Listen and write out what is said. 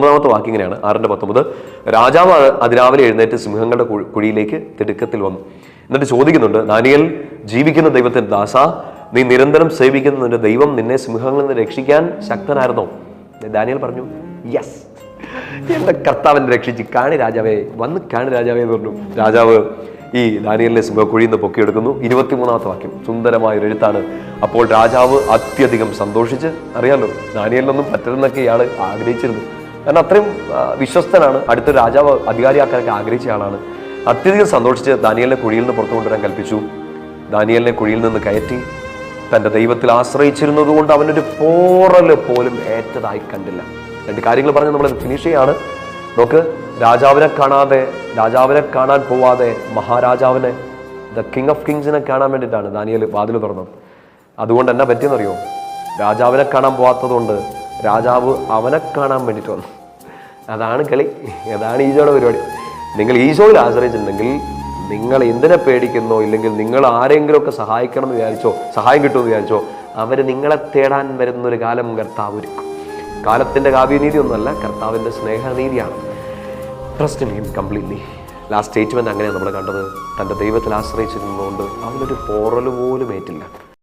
പത്തൊമ്പതാമത്തെ വാക്ക് ഇങ്ങനെയാണ്. ആറിന്റെ പത്തൊമ്പത്. രാജാവ് അതിരാവിലെ എഴുന്നേറ്റ് സിംഹങ്ങളുടെ കുഴിയിലേക്ക് തിടുക്കത്തിൽ വന്നു. എന്നിട്ട് ചോദിക്കുന്നുണ്ട് ദാനിയൽ ജീവിക്കുന്ന ദൈവത്തിന്റെ ദാസ നീ നിരന്തരം സേവിക്കുന്ന നിന്റെ ദൈവം നിന്നെ സിംഹങ്ങളിൽ നിന്ന് രക്ഷിക്കാൻ ശക്തനായിരുന്നോ? ദാനിയൽ പറഞ്ഞു യെസ് എന്റെ കർത്താവിനെ രക്ഷിച്ച് കാണി രാജാവേ വന്ന് കാണി രാജാവേ എന്ന് പറഞ്ഞു. രാജാവ് ഈ ദാനിയലിനെ സിംഹക്കുഴിയിൽ നിന്ന് പൊക്കിയെടുക്കുന്നു. ഇരുപത്തിമൂന്നാമത്തെ വാക്യം. സുന്ദരമായ ഒരു എഴുത്താണ്. അപ്പോൾ രാജാവ് അത്യധികം സന്തോഷിച്ച് അറിയാലോ ദാനിയലിനൊന്നും പറ്റരുന്നൊക്കെ ഇയാൾ ആഗ്രഹിച്ചിരുന്നു. കാരണം അത്രയും വിശ്വസ്തനാണ്. അടുത്ത രാജാവ് അധികാരിയാക്കാനൊക്കെ ആഗ്രഹിച്ച ആളാണ്. അത്യധികം സന്തോഷിച്ച് ദാനിയലിനെ കുഴിയിൽ നിന്ന് പുറത്തു കൊണ്ടുവരാൻ കൽപ്പിച്ചു. ദാനിയലിനെ കുഴിയിൽ നിന്ന് കയറ്റി തന്റെ ദൈവത്തിൽ ആശ്രയിച്ചിരുന്നത് കൊണ്ട് അവനൊരു പോറൽ പോലും ഏറ്റതായി കണ്ടില്ല. രണ്ട് കാര്യങ്ങൾ പറഞ്ഞ് നമ്മൾ ഫിനിഷ് ചെയ്യാണ്. നോക്ക് രാജാവിനെ കാണാതെ രാജാവിനെ കാണാൻ പോവാതെ മഹാരാജാവിനെ ദ കിങ് ഓഫ് കിങ്സിനെ കാണാൻ വേണ്ടിയിട്ടാണ് ദാനിയൽ വാതിൽ തുറന്നത്. അതുകൊണ്ട് എന്നാ പറ്റിയെന്നറിയോ? രാജാവിനെ കാണാൻ പോവാത്തതുകൊണ്ട് രാജാവ് അവനെ കാണാൻ വേണ്ടിയിട്ട് വന്നു. അതാണ് കളി അതാണ് ഈശോയുടെ പരിപാടി. നിങ്ങൾ ഈശോയിൽ ആശ്രയിച്ചിട്ടുണ്ടെങ്കിൽ നിങ്ങൾ എന്തിനെ പേടിക്കുന്നോ ഇല്ലെങ്കിൽ നിങ്ങൾ ആരെങ്കിലുമൊക്കെ സഹായിക്കണം എന്ന് വിചാരിച്ചോ സഹായം കിട്ടുമെന്ന് വിചാരിച്ചോ അവർ നിങ്ങളെ തേടാൻ വരുന്ന ഒരു കാലം കർത്താവ് ഒരുക്കും. കാലത്തിന്റെ കാവ്യനീതി ഒന്നുമല്ല കർത്താവിന്റെ സ്നേഹനീതിയാണ്. Trust in him completely last statement അങ്ങനെയാണ് നമ്മൾ കണ്ടത്. തന്റെ ദൈവത്തിൽ ആശ്രയിച്ചിരുന്നതുകൊണ്ട് അവനൊരു പോറൽ പോലും ഏറ്റില്ല.